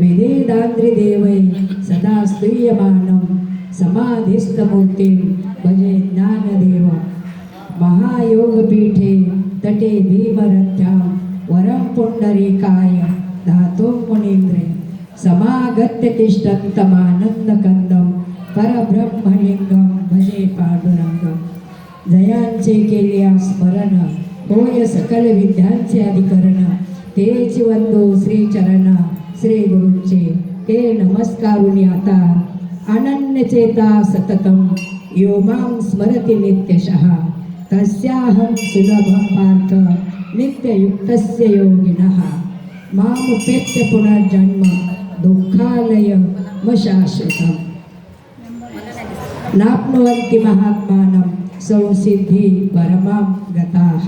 वेदेदाद्रिदेवै सदा स्तूयमानं समाधिस्थमूर्तिं भजे ज्ञानदेव। महायोगपीठे तटे भीमरथ्यां वरं पुण्डरीकाय धातुं मुनीन्द्रे। समागत्य तिष्ठन्तमानन्दकन्दं परब्रह्मलिङ्गं भजे पांडुरंगं जयांचे केल्या स्मरण होय सकल विद्यांचे अधिकरण तेच वंदो श्रीचरण। श्री गुरूंचे ते नमस्कारुनी आता अनन्य चेता सततम यो मां स्मरति नित्यशः। तस्याहं सुलभं पार्थ नित्ययुक्तस्य योगिनः। मामुपेत्य पुनर्जन्म दुःखालय मशाश्वतम् नाप्नुवन्ति महात्मानं संसिद्धि परमां गताः।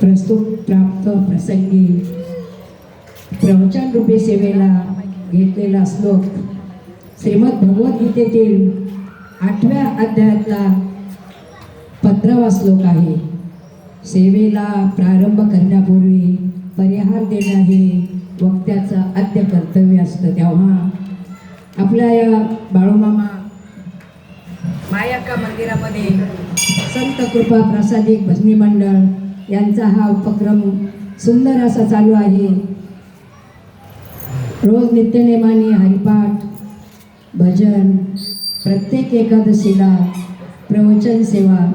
प्रस्तुत प्राप्त प्रसंगी प्रवचन रूपी सेवेला घेतलेला श्लोक श्रीमद भगवद्गीतेतील आठव्या अध्यायातला पंधरावा श्लोक आहे. सेवेला प्रारंभ करण्यापूर्वी परिहार देणं हे वक्त्याचं आद्य कर्तव्य असतं. तेव्हा आपल्या या बाळूमामा मायाका मंदिरामध्ये संत कृपा प्रसादिक भजनी मंडळ यांचा हा उपक्रम सुंदर असा चालू आहे. रोज नित्यनेमाने हरिपाठ भजन प्रत्येक एकादशीला प्रवचन सेवा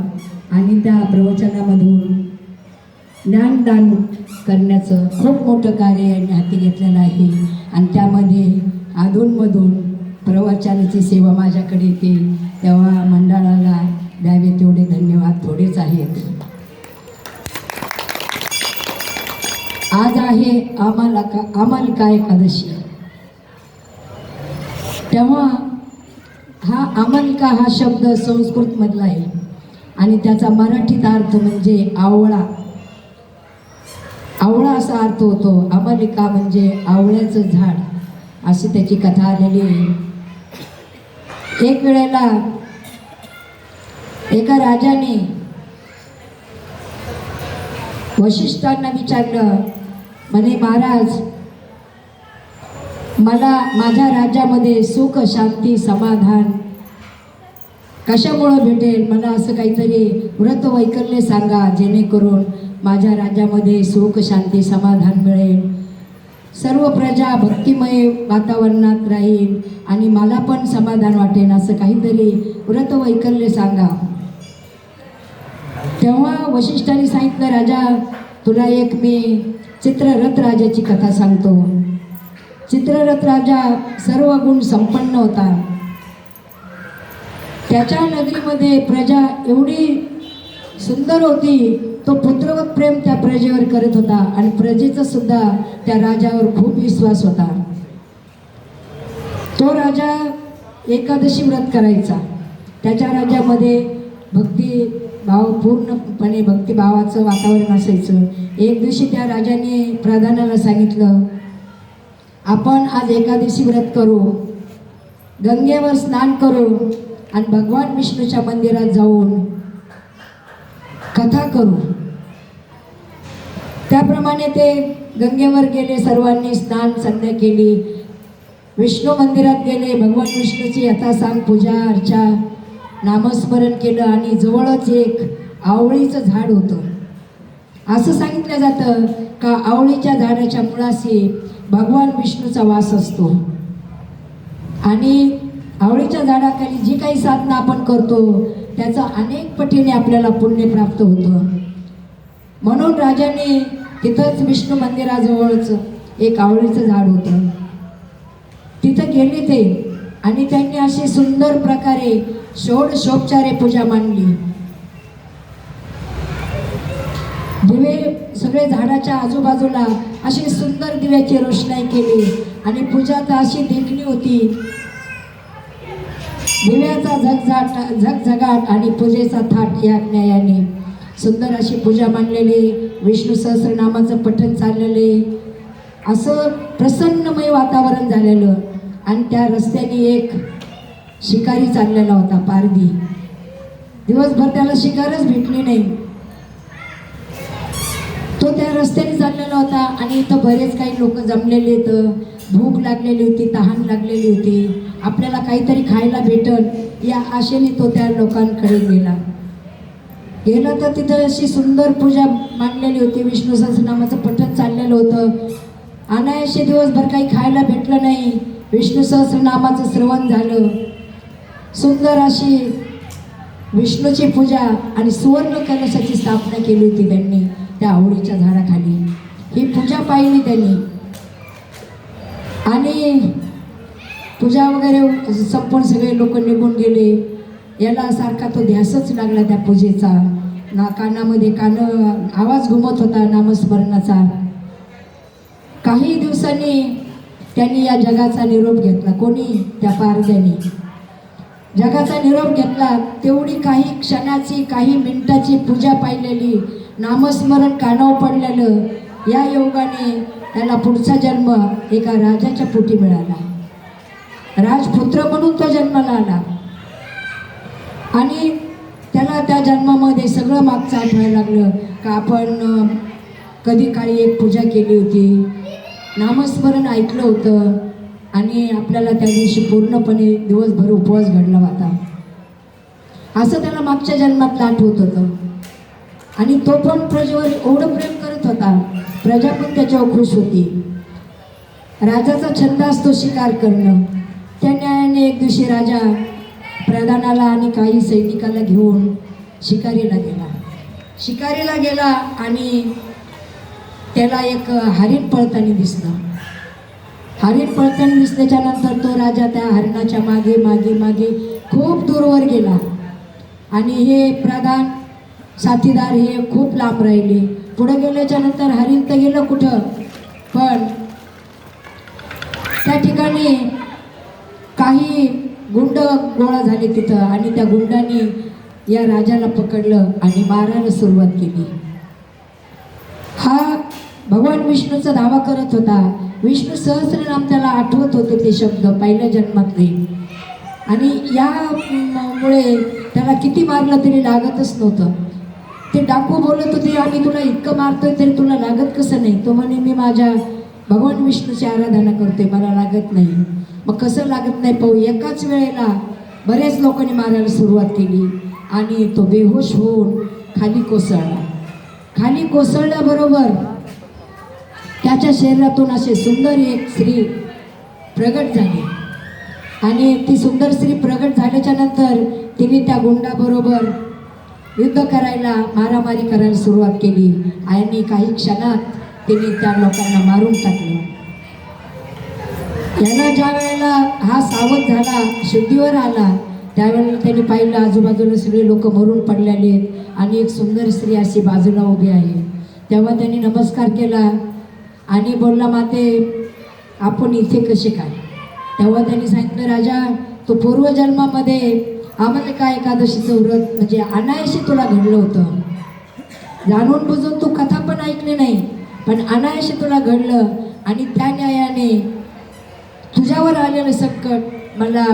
आणि त्या प्रवचनामधून ज्ञानदान करण्याचं खूप मोठं कार्य यांनी हाती घेतलेलं आहे. आणि त्यामध्ये अधूनमधून प्रवचनाची सेवा माझ्याकडे येते. तेव्हा मंडळाला द्यावे तेवढे धन्यवाद. थोडेच आहेत. आज आहे आम्हाला का आमालिका एकादशी? तेव्हा हा आमालिका हा शब्द संस्कृतमधला आहे. आणि त्याचा मराठीत अर्थ म्हणजे आवळा. आवळा असा अर्थ होतो अमलिका म्हणजे आवळ्याचं झाड. अशी त्याची कथा आलेली आहे. एक वेळेला एका राजाने वशिष्ठांना विचारलं म्हणे महाराज मला माझ्या राज्यामध्ये सुख शांती समाधान कशामुळं भेटेल? मला असं काहीतरी व्रत वैकल्य सांगा जेणेकरून माझ्या राज्यामध्ये सुख शांती समाधान मिळेल. सर्व प्रजा भक्तिमय वातावरणात राहील आणि मला पण समाधान वाटेल असं काहीतरी व्रत वैकल्य सांगा. तेव्हा वशिष्ठाने सांगितलं राजा तुला एक मी चित्ररथ राजाची कथा सांगतो. चित्ररथ राजा सर्व गुण संपन्न होता. त्याच्या नगरीमध्ये प्रजा एवढी सुंदर होती तो पुत्रवत प्रेम त्या प्रजेवर करत होता आणि प्रजेचा सुद्धा त्या राजावर खूप विश्वास होता. तो राजा एकादशी व्रत करायचा. त्याच्या राज्यामध्ये भक्ती भाव पूर्णपणे भक्तिभावाचं वातावरण असायचं. एक दिवशी त्या राजाने प्रधानाला सांगितलं आपण आज एकादशी व्रत करू गंगेवर स्नान करू आणि भगवान विष्णूच्या मंदिरात जाऊन कथा करू. त्याप्रमाणे ते गंगेवर गेले सर्वांनी स्नान संध्या केली. विष्णू मंदिरात गेले भगवान विष्णूची यथासांग पूजा अर्चा नामस्मरण केलं आणि जवळच एक आवळीचं झाड होतं. असं सांगितलं जातं का आवळीच्या झाडाच्या मुळाशी भगवान विष्णूचा वास असतो. आणि आवळीच्या झाडाखाली जी काही साधना आपण करतो त्याचं अनेक पटीने आपल्याला पुण्य प्राप्त होतं. म्हणून राजाने तिथंच विष्णू मंदिराजवळच एक आवळीचं झाड होतं. तिथं गेले ते आणि त्यांनी असे सुंदर प्रकारे षोडशोपचारे पूजा मांडली. दिवे सगळे झाडाच्या आजूबाजूला अशी सुंदर दिव्याची रोषणाई केली आणि पूजा तर अशी देखणी होती. दिव्याचा झगझाट झगझगाट आणि पूजेचा थाट या न्यायाने सुंदर अशी पूजा मांडलेली. विष्णू सहस्रनामाचं पठण चाललेले. असं प्रसन्नमय वातावरण झालेलं. आणि त्या रस्त्याने एक शिकारी चाललेला होता पारधी. दिवसभर त्याला शिकारच भेटली नाही. तो त्या रस्त्याने चाललेला होता आणि इथं बरेच काही लोक जमलेले इथं भूक लागलेली होती तहान लागलेली होती. आपल्याला काहीतरी खायला भेटल या आशेने तो त्या लोकांकडे गेला. गेलं तर तिथं अशी सुंदर पूजा मांडलेली होती. विष्णू सहस्रनामाचं पठण चाललेलं होतं. अनायाशे दिवसभर काही खायला भेटलं नाही. विष्णू सहस्रनामाचं श्रवण झालं. सुंदर अशी विष्णूची पूजा आणि सुवर्ण कलशाची स्थापना केली होती त्यांनी त्या आवडीच्या झाडाखाली. ही पूजा पाहिली त्यांनी. आणि पूजा वगैरे संपून सगळे लोक निघून गेले. याला सारखा तो ध्यासच लागला त्या पूजेचा. ना कानामध्ये कान आवाज घुमत होता नामस्मरणाचा. काही दिवसांनी त्यांनी या जगाचा निरोप घेतला. कोणी? त्या पारद्यांनी जगाचा निरोप घेतला तेवढी काही क्षणाची काही मिनिटाची पूजा पाहिलेली नामस्मरण कानावर पडलेलं या योगाने त्याला पुढचा जन्म एका राजाच्या पोटी मिळाला. राजपुत्र म्हणून तो जन्माला आला आणि त्याला त्या जन्मामध्ये सगळं मागचं आठवायला लागलं का आपण कधी काळी एक पूजा केली होती. नामस्मरण ऐकलं होतं. आणि आपल्याला त्या दिवशी पूर्णपणे दिवसभर उपवास घडला होता. असं त्याला मागच्या जन्मात लाट होत होतं. आणि तो पण प्रजेवर एवढं प्रेम करत होता. प्रजा पण त्याच्यावर खुश होती. राजाचा छंद असतो शिकार करणं. त्या न्यायाने एक दिवशी राजा प्रधानाला आणि काही सैनिकाला घेऊन शिकारीला गेला. शिकारीला गेला आणि त्याला एक हरिण पळताना दिसलं. हरिण पळताना दिसल्याच्या नंतर तो राजा त्या हरिणाच्या मागे मागे मागे खूप दूरवर गेला. आणि हे प्रधान साथीदार हे खूप लांब राहिले. पुढे गेल्याच्यानंतर हरिण तर गेलं कुठं? पण त्या ठिकाणी काही गुंड गोळा झाले तिथं आणि त्या गुंडांनी या राजाला पकडलं आणि मारायला सुरुवात केली. हा भगवान विष्णूचा दावा करत होता. विष्णू सहस्रनाम त्याला आठवत होते ते शब्द पहिल्या जन्मातले. आणि यामुळे त्याला किती मारलं तरी लागतच नव्हतं. ते डाकू बोलत होते आम्ही तुला इतकं मारतोय तरी तुला लागत कसं नाही? तो म्हणे मी माझ्या भगवान विष्णूची आराधना करते मला लागत नाही. मग कसं लागत नाही पाहू? एकाच वेळेला बऱ्याच लोकांनी मारायला सुरुवात केली आणि तो बेहोश होऊन खाली कोसळला. खाली कोसळल्याबरोबर त्याच्या शरीरातून असे सुंदर एक स्त्री प्रगट झाली. आणि ती सुंदर स्त्री प्रगट झाल्याच्यानंतर तिने त्या गुंडाबरोबर युद्ध करायला मारामारी करायला सुरुवात केली. आणि काही क्षणात तिने त्या लोकांना मारून टाकलं. यांना ज्या वेळेला हा सावध झाला शुद्धीवर आला त्यावेळेला त्यांनी पाहिलं आजूबाजूला सगळे लोक मरून पडलेले आहेत आणि एक सुंदर स्त्री अशी बाजूला उभी आहे. तेव्हा त्यांनी नमस्कार केला. आणि बोलला माते आपण इथे कसे काय? तेव्हा त्यांनी सांगितलं राजा तो पूर्वजन्मामध्ये आम्हाला काय एकादशीचं व्रत म्हणजे अनायशी तुला घडलं होतं. जाणून बुजून तू कथा पण ऐकली नाही पण अनायशी तुला घडलं आणि त्या न्यायाने तुझ्यावर आलेलं संकट मला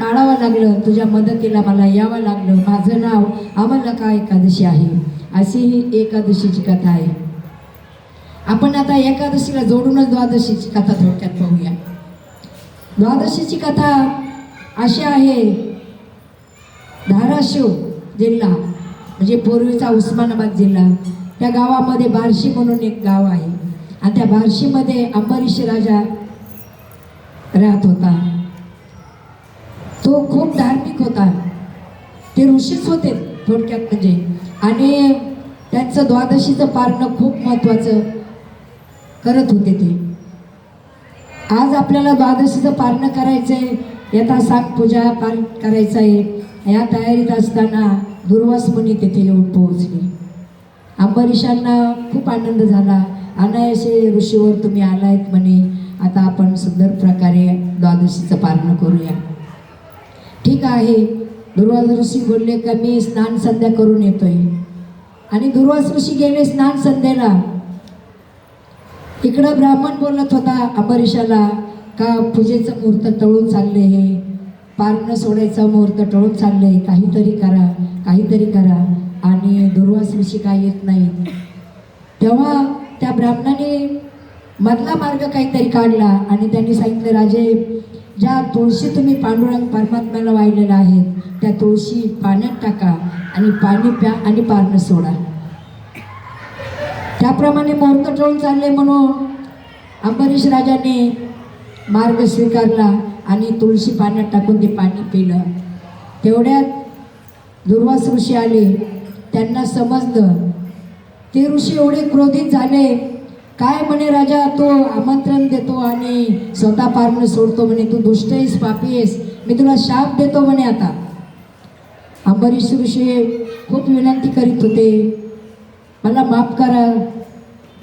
टाळावं लागलं तुझ्या मदतीला मला यावं लागलं. माझं नाव आम्हाला का एकादशी आहे? अशी ही एकादशीची कथा आहे. आपण आता एकादशीला जोडूनच द्वादशीची कथा थोडक्यात पाहूया. द्वादशीची कथा अशी आहे धाराशिव जिल्हा म्हणजे पूर्वीचा उस्मानाबाद जिल्हा. त्या गावामध्ये बार्शी म्हणून एक गाव आहे. आणि त्या बार्शीमध्ये अंबरीश राजा राहत होता. तो खूप धार्मिक होता. ते ऋषीच होते थोडक्यात म्हणजे. आणि त्यांचं द्वादशीचं पारणं खूप महत्त्वाचं. करत होते ते. आज आपल्याला द्वादशीचं पारणं करायचं आहे यथा सांग पूजा पार करायचं आहे या तयारीत असताना दुर्वास मुनी तेथे येऊन पोहोचले. अंबरीशांना खूप आनंद झाला. अनायसे ऋषीवर तुम्ही आलायत म्हणे. आता आपण सुंदर प्रकारे द्वादशीचं पारणं करूया. ठीक आहे. दुर्वास ऋषी बोलले का मी स्नान संध्या करून येतोय? आणि दुर्वास ऋषी गेले स्नान संध्याला. इकडं ब्राह्मण बोलत होता अंबरीशाला का पूजेचं मुहूर्त टळून चालले हे? पारणं सोडायचा मुहूर्त टळून चालले काहीतरी करा काहीतरी करा. आणि दुर्वास ऋषी काय येत नाही तेव्हा त्या ब्राह्मणाने मधला मार्ग काहीतरी काढला आणि त्यांनी सांगितलं राजे ज्या तुळशी तुम्ही पांडुरंग परमात्म्याला वाहिलेल्या आहेत त्या तुळशी पाण्यात टाका आणि पाणी प्या आणि पारणं सोडा. त्याप्रमाणे मुहूर्त टळून चालले म्हणून अंबरीश राजाने मार्ग स्वीकारला आणि तुळशी पाण्यात टाकून ते पाणी पिलं. तेवढ्यात दुर्वास ऋषी आले. त्यांना समजलं ते ऋषी एवढे क्रोधित झाले. काय म्हणे राजा? तो आमंत्रण देतो आणि स्वतः पारणं सोडतो म्हणे. तू दुष्ट आहेस पापी आहेस. मी तुला शाप देतो म्हणे आता. अंबरीश ऋषी खूप विनंती करीत होते. मला माफ करा.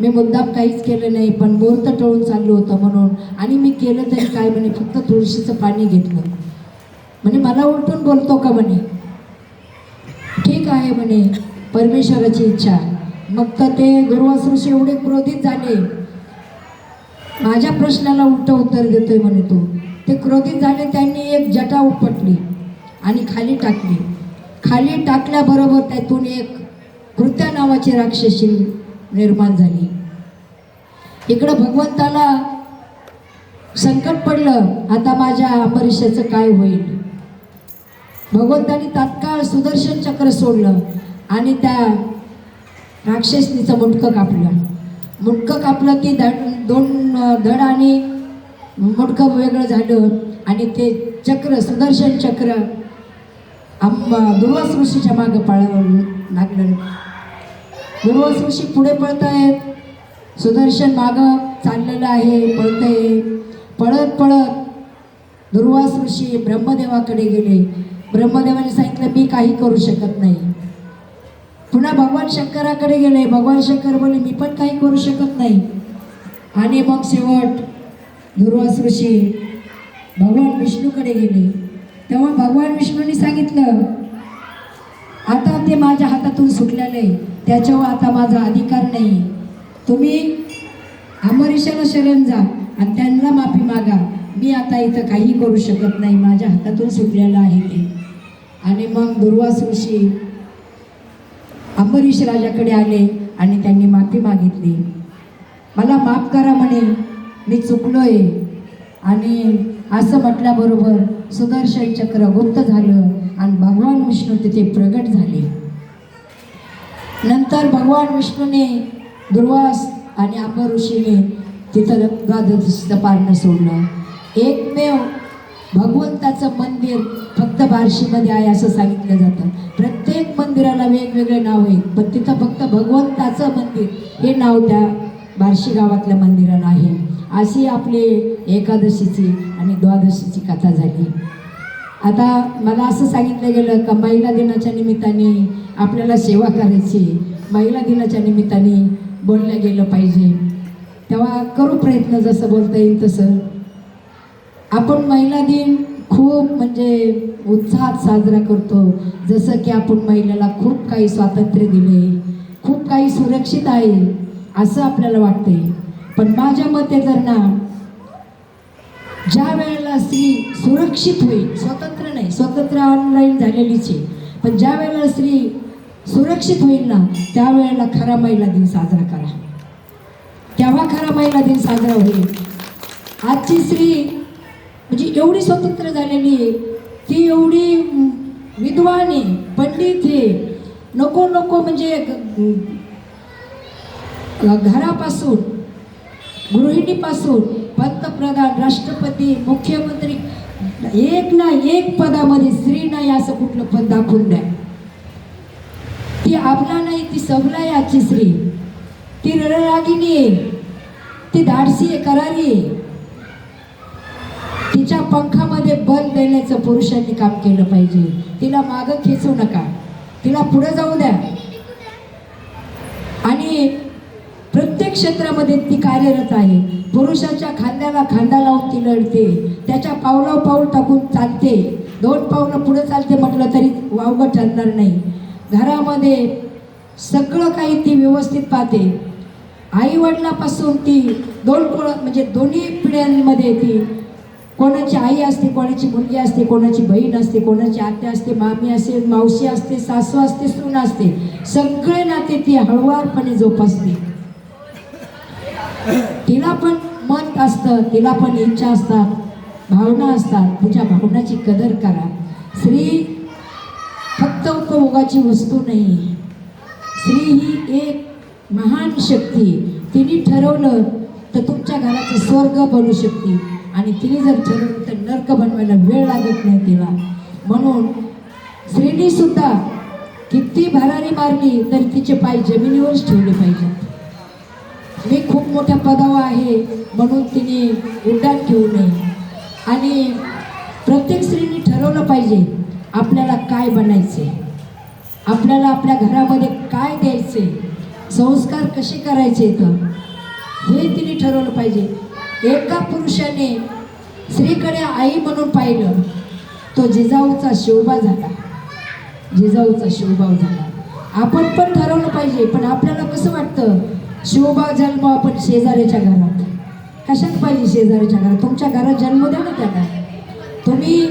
मी मुद्दाम काहीच केलं नाही पण मुहूर्त टळून चाललो होतं म्हणून. आणि मी केलं तरी काय म्हणे? फक्त तुळशीचं पाणी घेतलं. म्हणे मला उलटून बोलतो का म्हणे? ठीक आहे म्हणे परमेश्वराची इच्छा. मग तर ते दुर्वास एवढे क्रोधित झाले. माझ्या प्रश्नाला उलट उत्तर देतोय म्हणे तो. ते क्रोधित झाले त्यांनी एक जटा उपटली आणि खाली टाकली. खाली टाकल्याबरोबर त्यातून एक कृत्या नावाची राक्षसी निर्माण झाली. इकडं भगवंताला संकट पडलं आता माझ्या परीक्षेचं काय होईल? भगवंतानी तात्काळ सुदर्शन चक्र सोडलं आणि त्या राक्षसनीचं मुटकं कापलं. मुटकं कापलं की धड दोन धड आणि मुटकं वेगळं झालं आणि ते चक्र सुदर्शन चक्र आम दुर्वास ऋषीच्या मागं पाळावं लागलं. दुर्वास ऋषी पुढे पळत आहेत सुदर्शन मागं चाललेलं आहे पळतंय. पळत पळत दुर्वास ऋषी ब्रह्मदेवाकडे गेले. ब्रह्मदेवाने सांगितलं मी काही करू शकत नाही. पुन्हा भगवान शंकराकडे गेले. भगवान शंकर बोले मी पण काही करू शकत नाही. आणि मग शेवट दुर्वास ऋषी भगवान विष्णूकडे गेले. तेव्हा भगवान विष्णूने सांगितलं आता ते माझ्या हातातून सुटलेलं आहे त्याच्यावर आता माझा अधिकार नाही. तुम्ही अमरीशाला शरण जा आणि त्यांना माफी मागा. मी आता इथं काही करू शकत नाही. माझ्या हातातून सुटलेलं आहे ते. आणि मग दुर्वास ऋषी अंबरीश राजाकडे आले आणि त्यांनी माफी मागितली. मला माफ करा म्हणे मी चुकलो आहे आणि असं म्हटल्याबरोबर सुदर्शन चक्र गुप्त झालं. आणि भगवान विष्णू तिथे प्रगट झाले. नंतर भगवान विष्णूने दुर्वास आणि अंबर ऋषीने तिथं द्वादशीचं पारणं सोडलं. एकमेव भगवंताचं मंदिर फक्त बार्शीमध्ये आहे असं सांगितलं जातं. प्रत्येक मंदिराला वेगवेगळे नाव आहे पण तिथं फक्त भगवंताचं मंदिर हे नाव त्या बार्शी गावातल्या मंदिराला आहे. अशी आपली एकादशीची आणि द्वादशीची कथा झाली. आता मला असं सांगितलं गेलं का महिला दिनाच्या निमित्ताने आपल्याला सेवा करायची. महिला दिनाच्या निमित्ताने बोललं गेलं पाहिजे. तेव्हा करू प्रयत्न जसं बोलता येईल तसं. आपण महिला दिन खूप म्हणजे उत्साहात साजरा करतो. जसं की आपण महिलेला खूप काही स्वातंत्र्य दिले. खूप काही सुरक्षित आहे असं आपल्याला वाटते पण माझ्या मते जर ना ज्या वेळेला स्त्री सुरक्षित होईल स्वतंत्र नाही स्वतंत्र ऑनलाईन झालेलीच आहे. पण ज्या वेळेला स्त्री सुरक्षित होईल ना त्यावेळेला खरा महिला दिन साजरा करा. तेव्हा खरा महिला दिन साजरा होईल? आजची स्त्री म्हणजे एवढी स्वतंत्र झालेली आहे ती एवढी विद्वान आहे पंडित आहे. नको नको म्हणजे घरापासून गृहिणीपासून पंतप्रधान राष्ट्रपती मुख्यमंत्री एक ना एक पदामध्ये स्त्री नाही असं कुठलं पद दाखवून द्या. ती आपला नाही ती सबला आहे आजची स्त्री. ती रणरागिनी आहे. ती धाडसी आहे करारी आहे. तिच्या पंखामध्ये बल देण्याचं पुरुषांनी काम केलं पाहिजे. तिला मागं खेचू नका. तिला पुढे जाऊ द्या आणि प्रत्येक क्षेत्रामध्ये ती कार्यरत आहे. पुरुषाच्या खांद्याला खांदा लावून ती लढते. त्याच्या पावलावर पाऊल टाकून चालते. दोन पावलं पुढे चालते म्हटलं तरी वावगं ठरणार नाही. घरामध्ये सगळं काही ती व्यवस्थित पाहते. आई वडिलापासून ती दोन कोण म्हणजे दोन्ही पिढ्यांमध्ये ती कोणाची आई असते कोणाची मुलगी असते कोणाची बहीण असते कोणाची आत्या असते मामी असते मावशी असते सासू असते सून असते. सगळे नाते ती हळुवारपणे जोपासते. तिला पण मत असतं तिला पण इच्छा असतात भावना असतात. तिच्या भावनाची कदर करा. स्त्री फक्त उपभोगाची वस्तू नाही. स्त्री ही एक महान शक्ती. तिने ठरवलं तर तुमच्या घराचं स्वर्ग बनू शकते. आणि तिने जर ठरवलं तर नर्क बनवायला वेळ लागत नाही तिला म्हणून स्त्रीने सुद्धा किती भरारी मारली तरी तिचे पाय जमिनीवरच ठेवले पाहिजेत. मोठ्या पदावर आहे म्हणून तिने उड्डाण ठेवू नये. आणि प्रत्येक स्त्रीने ठरवलं पाहिजे आपल्याला काय बनायचे आपल्याला आपल्या घरामध्ये काय द्यायचे संस्कार कसे करायचे तर हे तिने ठरवलं पाहिजे. एका पुरुषाने स्त्रीकडे आई म्हणून पाहिलं तो जिजाऊचा शिवबा झाला. जिजाऊचा शिवभाव झाला. आपण पण ठरवलं पाहिजे पण आपल्याला कसं वाटतं? शिवभाव जन्म आपण शेजाऱ्याच्या घरात. कशात पाहिजे शेजाऱ्याच्या घरात? तुमच्या घरात जन्म द्या ना त्याला. तुम्ही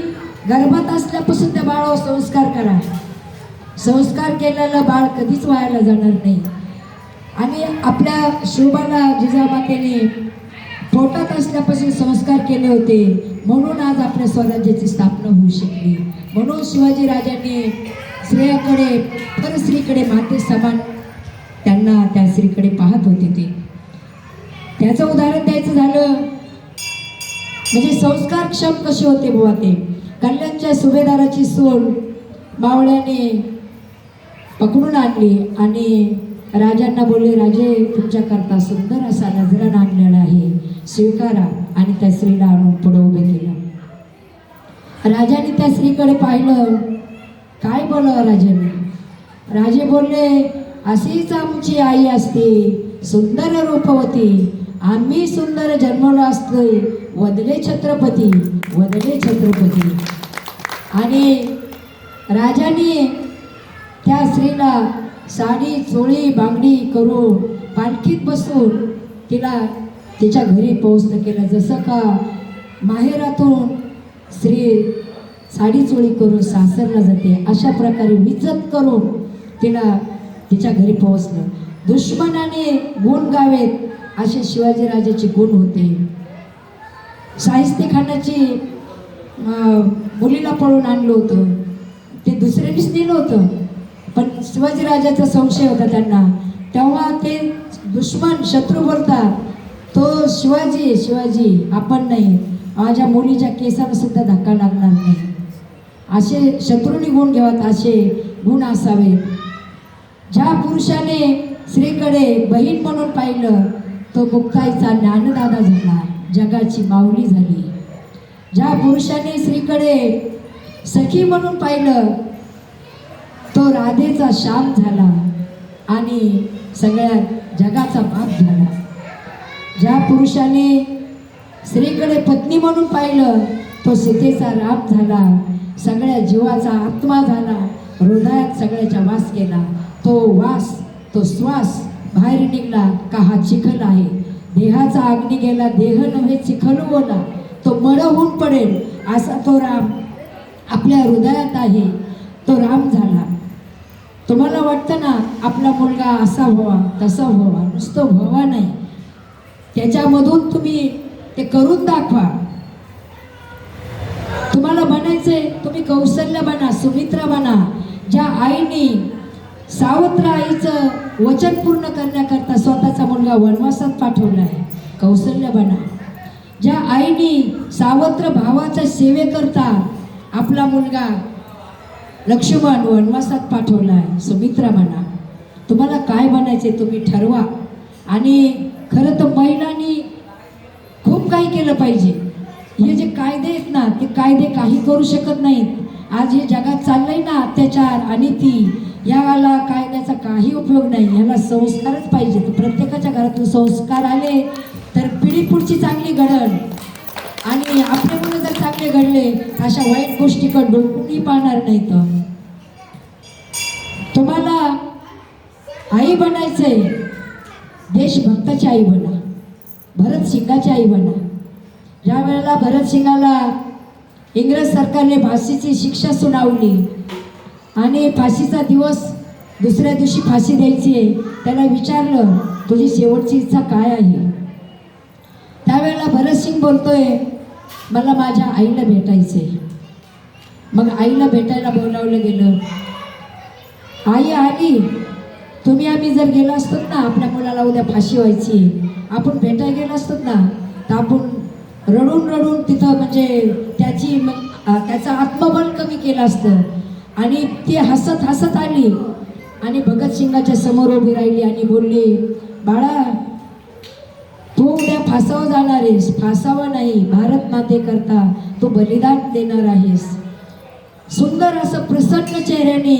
गर्भात असल्यापासून त्या बाळावर संस्कार करा. संस्कार केलेलं बाळ कधीच व्हायला जाणार नाही. आणि आपल्या शिवबाला जिजामातेने पोटात असल्यापासून संस्कार केले होते. म्हणून आज आपल्या स्वराज्याची स्थापना होऊ शकली. म्हणून शिवाजी राजांनी स्त्रियाकडे परस्त्रीकडे माते समान त्यांना त्या स्त्रीकडे पाहत होते ते. त्याचं उदाहरण द्यायचं झालं. म्हणजे संस्कारक्षम कसे होते बुवा ते? कल्याणच्या सुभेदाराची सून बावळ्याने पकडून आणली आणि राजांना बोलले राजे तुमच्याकरता सुंदर असा नजरान आणलेला आहे. स्वीकारा. आणि त्या स्त्रीला आणून पुढे उभे केलं. राजाने त्या स्त्रीकडे पाहिलं. काय बोलावं राजाने? राजे बोलले अशीच आमची आई असते. सुंदर रूपवती. आम्ही सुंदर जन्मलो असतोय. वदले छत्रपती. वदले छत्रपती. आणि राजाने त्या स्त्रीला साडी चोळी बांगडी करून पालखीत बसून तिला तिच्या घरी पोहोचत केलं. जसं का माहेरातून स्त्री साडी चोळी करून सासरला जाते अशा प्रकारे विजत करून तिला तिच्या घरी पोहोचलं. दुश्मनाने गुण गावेत असे शिवाजीराजाचे गुण होते. शाहिस्ते खानाची मुलीला पळून आणलं होतं. ते दुसऱ्यानेच नेलं होतं. पण शिवाजीराजाचा संशय होता त्यांना. तेव्हा ते दुश्मन शत्रू बोलतात तो शिवाजी शिवाजी आपण नाही. माझ्या मुलीच्या केसाला सुद्धा धक्का लागणार नाही. असे शत्रूनी गुण घ्यावात असे गुण असावेत. ज्या पुरुषाने स्त्रीकडे बहीण म्हणून पाहिलं तो मुक्ताईचा ज्ञानदादा झाला जगाची माऊली झाली. ज्या पुरुषाने स्त्रीकडे सखी म्हणून पाहिलं तो राधेचा श्याम झाला आणि सगळ्या जगाचा बाप झाला. ज्या पुरुषाने स्त्रीकडे पत्नी म्हणून पाहिलं तो सीतेचा राम झाला सगळ्या जीवाचा आत्मा झाला हृदयात सगळ्याच्या वास केला. तो वास तो श्वास बाहेर निघला का हा चिखल आहे. देहाचा अग्नी गेला देह नव्हे चिखल बोला तो मळ होऊन पडेल असा तो राम आपल्या हृदयात आहे. तो राम झाला. तुम्हाला वाटतं ना आपला मुलगा असा व्हावा तसा व्हावा नुसतं व्हावा नाही. त्याच्यामधून तुम्ही ते करून दाखवा. तुम्हाला बनायचंय तुम्ही कौशल्य बना सुमित्रा बना. ज्या आईने सावत्र आईचं वचन पूर्ण करण्याकरता स्वतःचा मुलगा वनवासात पाठवला आहे. कौशल्य बना. ज्या आईने सावत्र भावाच्या सेवेकरता आपला मुलगा लक्ष्मण वनवासात पाठवला आहे. सुमित्रा म्हणा तुम्हाला काय बनायचे तुम्ही ठरवा. आणि खरं तर महिलांनी खूप काही केलं पाहिजे. हे जे कायदे आहेत ना ते कायदे काही करू शकत नाहीत. आज हे जगात चाललंय ना अत्याचार आणि ती याला कायद्याचा काही उपयोग नाही याला संस्कारच पाहिजे. प्रत्येकाच्या घरातून संस्कार आले तर पिढी पुढची चांगली घडण आणि आपले मुलं जर चांगले घडले अशा वाईट गोष्टीकडून कुणी पाहणार नाही तर. तुम्हाला आई बनायचंय. देशभक्ताची आई बना. भरत सिंगाची आई बना. ज्या वेळेला भरत सिंगाला इंग्रज सरकारने फाशीची शिक्षा सुनावली आणि फाशीचा दिवस दुसऱ्या दिवशी फाशी द्यायची आहे. त्याला विचारलं तुझी शेवटची इच्छा काय आहे? त्यावेळेला भरतसिंग बोलतोय मला माझ्या आईला भेटायचंय. मग आईला भेटायला बोलावलं गेलं. आई आली. तुम्ही आम्ही जर गेलो असतो ना आपल्या मुलाला उद्या फाशी व्हायची आपण भेटायला गेलो असतो ना तर आपण रडून रडून तिथं म्हणजे त्याची म- त्याचं आत्मबल कमी केलं असतं. आणि ती हसत हसत आली. आणि भगतसिंगाच्या समोर उभी राहिली आणि बोलली बाळा तू उद्या फासाव जाणार आहेस. फासावं नाही भारत माते करता तू बलिदान देणार आहेस. सुंदर असं प्रसन्न चेहऱ्याने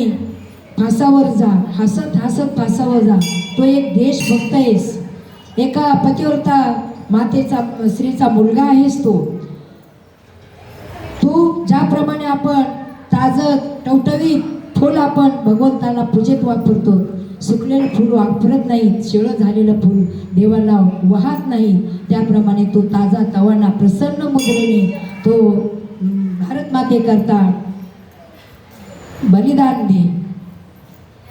फासावर जा. हसत हसत फासावर जा. तो एक देशभक्त आहेस. एका पतिव्रता मातेचा स्त्रीचा मुलगा आहेस तो. तू ज्याप्रमाणे आपण ताजं टवटवीत फुल आपण भगवंताला पूजेत वापरतो. सुकलेलं फूल वापरत नाही शिळं झालेलं फूल देवाला वाहत नाही. त्याप्रमाणे तो ताजा तवाना प्रसन्न मुद्रेने तो भारत माते करता. बलिदान दे.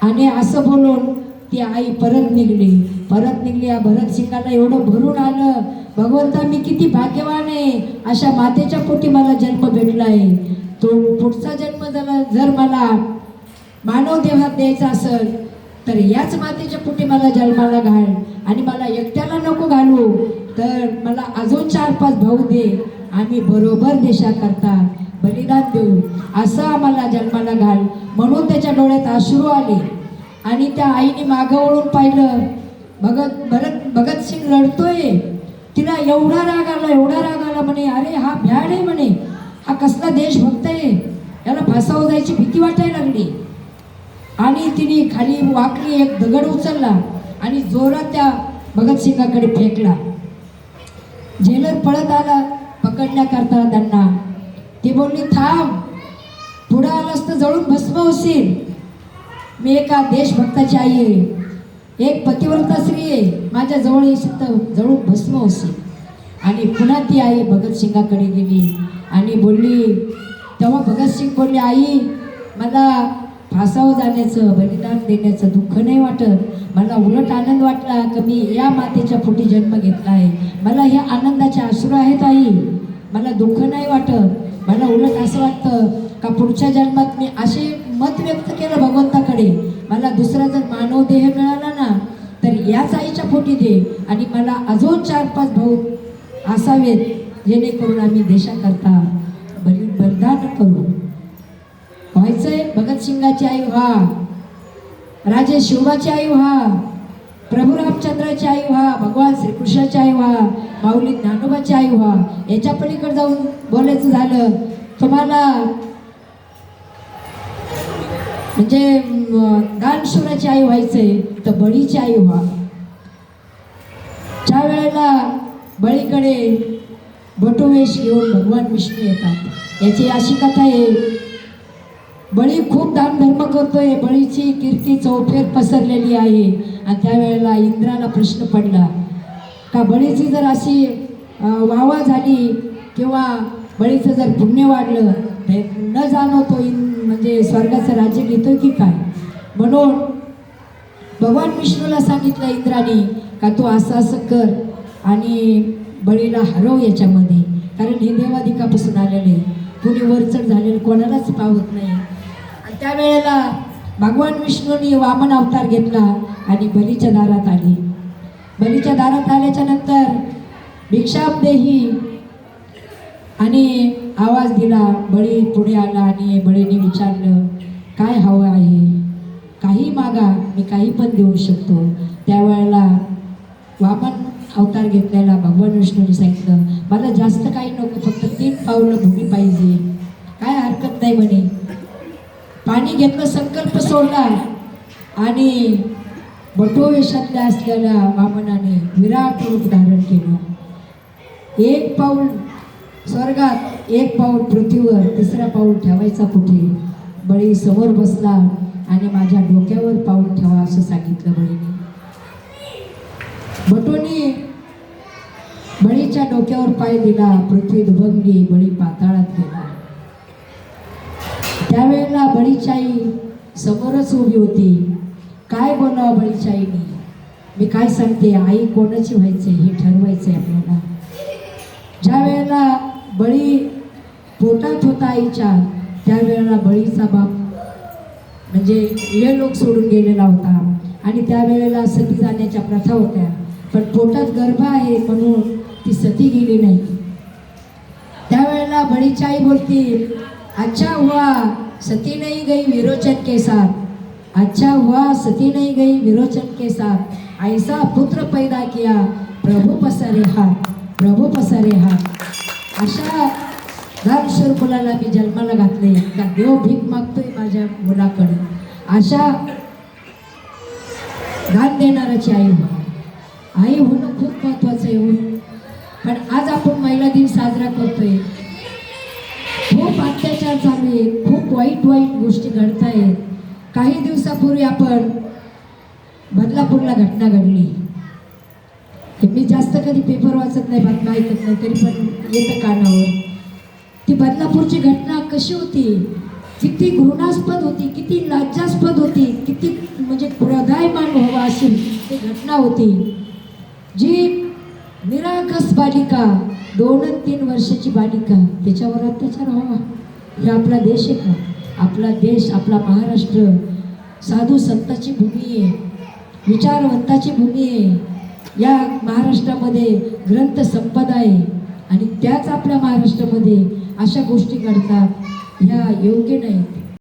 आणि असं बोलून ती आई परत निघली. परत निघली या भरतसिंगाला एवढं भरून आलं. भगवंता मी किती भाग्यवान आहे. अशा मातेच्या पोटी मला जन्म भेटला आहे तो पुढचा जन्म झाला जर मला मानव देहात द्यायचा असेल तर याच मातेच्या पुटी मला जन्माला घाल आणि मला एकट्याला नको घालू. तर मला अजून चार पाच भाऊ दे आम्ही बरोबर देशाकरता बलिदान देऊ. असं आम्हाला जन्माला घाल. म्हणून त्याच्या डोळ्यात अश्रू आले. आणि त्या आईने मागं वळून पाहिलं भगत भरत भगतसिंग रडतोय. तिला एवढा राग आला एवढा राग आला म्हणे अरे हा भ्याड आहे म्हणे. हा कसला देशभक्त आहे. याला फासावर जायची भीती वाटायला लागली. आणि तिने खाली वाकली एक दगड उचलला आणि जोरात त्या भगतसिंगाकडे फेकला. जेलर पळत आला पकडण्याकरता त्यांना. ती बोलली थांब पुढं आलास तर जळून भस्म होशील. मी एका देशभक्ताची आई आहे. एक पतिव्रता स्त्री आहे. माझ्या जवळ येशील तर जळून भस्म होशील. आणि पुन्हा ती आई भगतसिंगाकडे गेली. आणि बोलली तेव्हा भगतसिंग बोलले आई मला फासावं जाण्याचं बलिदान देण्याचं दुःख नाही वाटत. मला उलट आनंद वाटला की मी या मातेच्या पोटी जन्म घेतला आहे. मला ह्या आनंदाचे आसरू आहेत आई. मला दुःख नाही वाटत. मला उलट असं वाटतं का पुढच्या जन्मात मी असे मत व्यक्त केलं भगवंताकडे. मला दुसरा जर मानव देह मिळाला ना तर याच आईच्या पोटी दे. आणि मला अजून चार पाच भाऊ असावेत जेणेकरून आम्ही देशाकरता बलि बलिदान करू. व्हायचंय भगतसिंगाची आई व्हा. राजे शिवबाची आई व्हा. प्रभू रामचंद्राची आई व्हा. भगवान श्रीकृष्णाची आई व्हा. माऊली ज्ञानोबाची आई व्हा. याच्या पलीकडे जाऊन बोलायचं झालं. तुम्हाला म्हणजे म, दानशूराची आई व्हायचंय तर बळीची आई व्हा. ज्या वेळेला बळीकडे बटुवेश घेऊन भगवान विष्णू येतात. याची अशी कथा आहे बळी खूप दानधर्म करतोय बळीची कीर्ती चौफेर पसरलेली आहे. आणि त्यावेळेला इंद्राला प्रश्न पडला का बळीची जर अशी वावा झाली किंवा बळीचं जर पुण्य वाढलं तर न जाणो तो इन म्हणजे स्वर्गाचं राज्य घेतो की काय? म्हणून भगवान विष्णूला सांगितलं इंद्राने का तू असं असं कर आणि बळीला हरव याच्यामध्ये. कारण हे देवाधिकापासून आलेले कुणी वरचढ झालेलं कोणालाच पावत नाही. आणि त्यावेळेला भगवान विष्णूंनी वामन अवतार घेतला आणि बलीच्या दारात आली. बलीच्या दारात आल्याच्यानंतर भिक्षाम देही आणि आवाज दिला बळी पुढे आला आणि बळीने विचारलं काय हवं आहे? काही मागा मी काही पण देऊ शकतो. त्यावेळेला वामन अवतार घेतलेला भगवान विष्णूने सांगितलं मला जास्त काही नको फक्त तीन पावलं भूमी पाहिजे. काय हरकत नाही म्हणे. पाणी घेतलं संकल्प सोडला. आणि वेशातल्या असलेल्या वामनाने विराट रूप धारण केलं. एक पाऊल स्वर्गात एक पाऊल पृथ्वीवर तिसरा पाऊल ठेवायचा कुठे? बळी समोर बसला आणि माझ्या डोक्यावर पाऊल ठेवा असं सांगितलं बळीने. बटोनी बळीच्या डोक्यावर पाय दिला पृथ्वी दुभंगली बळी पाताळात गेला. त्यावेळेला बळीची आई समोरच उभी होती. काय बोलावं बळीच्या आईने मी काय सांगते? आई कोणाची व्हायचे हे ठरवायचं आहे आपल्याला. ज्या वेळेला बळी पोटात होता आईच्या त्यावेळेला बळीचा बाप म्हणजे हे लोक सोडून गेलेला होता. आणि त्यावेळेला सती जाण्याच्या प्रथा होत्या. पण पोटात गर्भ आहे म्हणून ती सती गेली नाही. त्यावेळेला बळीची आई बोलतील अच्छा हुआ सती नाही गई विरोचन के साथ. अच्छा हुआ सती नहीं गई विरोचन के साथ. ऐसा पुत्र पैदा किया प्रभु पसरे हा प्रभु पसरे हा अशा रामस्वरूपाला मी जन्माला घातले का देव भीक मागतोय माझ्या मुलाकडे. अशा दान देणाराची आई आई होणं खूप महत्वाचं आहे. पण आज आपण महिला दिन साजरा करतोय. खूप अत्याचार चालू आहे खूप वाईट वाईट गोष्टी घडत आहेत काही दिवसापूर्वी आपण बदलापूरला घटना घडली. हे मी जास्त कधी पेपर वाचत नाही बातम्या ऐकत नाही तरी पण येतं कानावर. ती बदलापूरची घटना कशी होती? किती घृणास्पद होती किती लज्जास्पद होती किती म्हणजे हृदयमान व्हावा अशी ती घटना होती. जी निरागस बालिका दोन तीन वर्षाची बालिका त्याच्यावर अत्याचार व्हावा. हे आपला देश आहे का? आपला देश आपला महाराष्ट्र साधू संताची भूमी आहे. विचारवंताची भूमी आहे. या महाराष्ट्रामध्ये ग्रंथ संपदा आहे. आणि त्याच आपल्या महाराष्ट्रामध्ये अशा गोष्टी घडतात. ह्या योग्य नाहीत.